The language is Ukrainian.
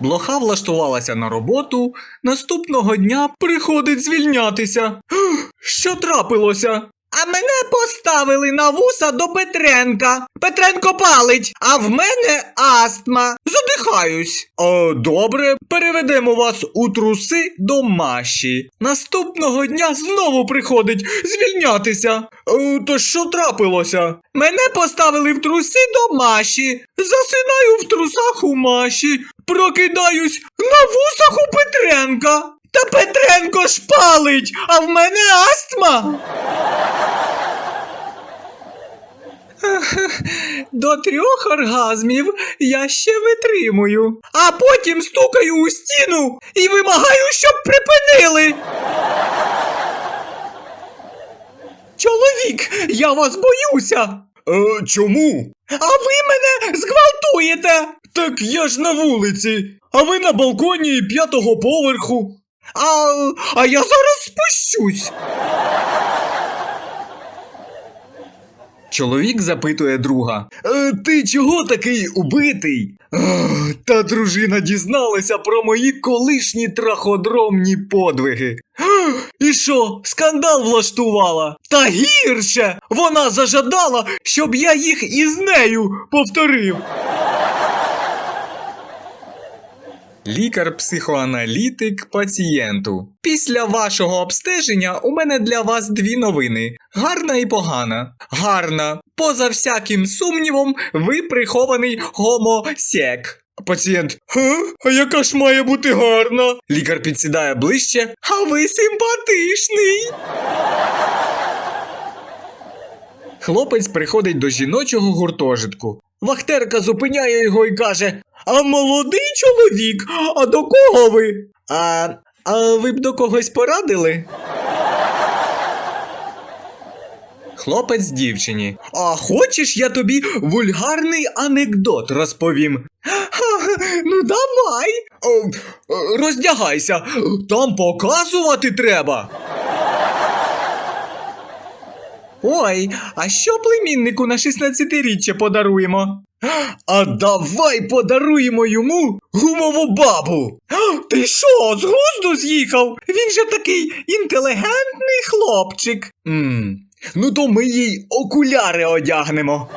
Блоха влаштувалася на роботу, наступного дня приходить звільнятися. Що трапилося? А мене поставили на вуса до Петренка. Петренко палить, а в мене астма. Задихаюсь. О, добре, переведемо вас у труси до Маші. Наступного дня знову приходить звільнятися. Е, то що трапилося? Мене поставили в труси до Маші. Засинаю в трусах у Маші. Прокидаюсь на вусах у Петренка. Та Петренко ж палить, а в мене астма. До трьох оргазмів я ще витримую, а потім стукаю у стіну і вимагаю, щоб припинили. Чоловік, я вас боюся. Е, чому? А ви мене зґвалтуєте. Так я ж на вулиці, а ви на балконі п'ятого поверху. А, а я зараз спущусь. Чоловік запитує друга. «Е, ти чого такий убитий? Та дружина дізналася про мої колишні траходромні подвиги. І що, скандал влаштувала? Та гірше! Вона зажадала, щоб я їх із нею повторив. Лікар-психоаналітик пацієнту. Після вашого обстеження у мене для вас дві новини: гарна і погана. Гарна. Поза всяким сумнівом, ви прихований гомосек. Пацієнт. Га? А яка ж має бути гарна? Лікар підсідає ближче. А ви симпатичний. Хлопець приходить до жіночого гуртожитку. Вахтерка зупиняє його і каже: А молодий чоловік, а до кого ви? А, а ви б до когось порадили? Хлопець дівчині. А хочеш, я тобі вульгарний анекдот розповім? «Ха, Ну давай. Роздягайся, там показувати треба. Ой, а що племіннику на 16-річчя подаруємо? А давай подаруємо йому гумову бабу. Ти що, з глузду з'їхав? Він же такий інтелігентний хлопчик. Мм, ну то ми їй окуляри одягнемо.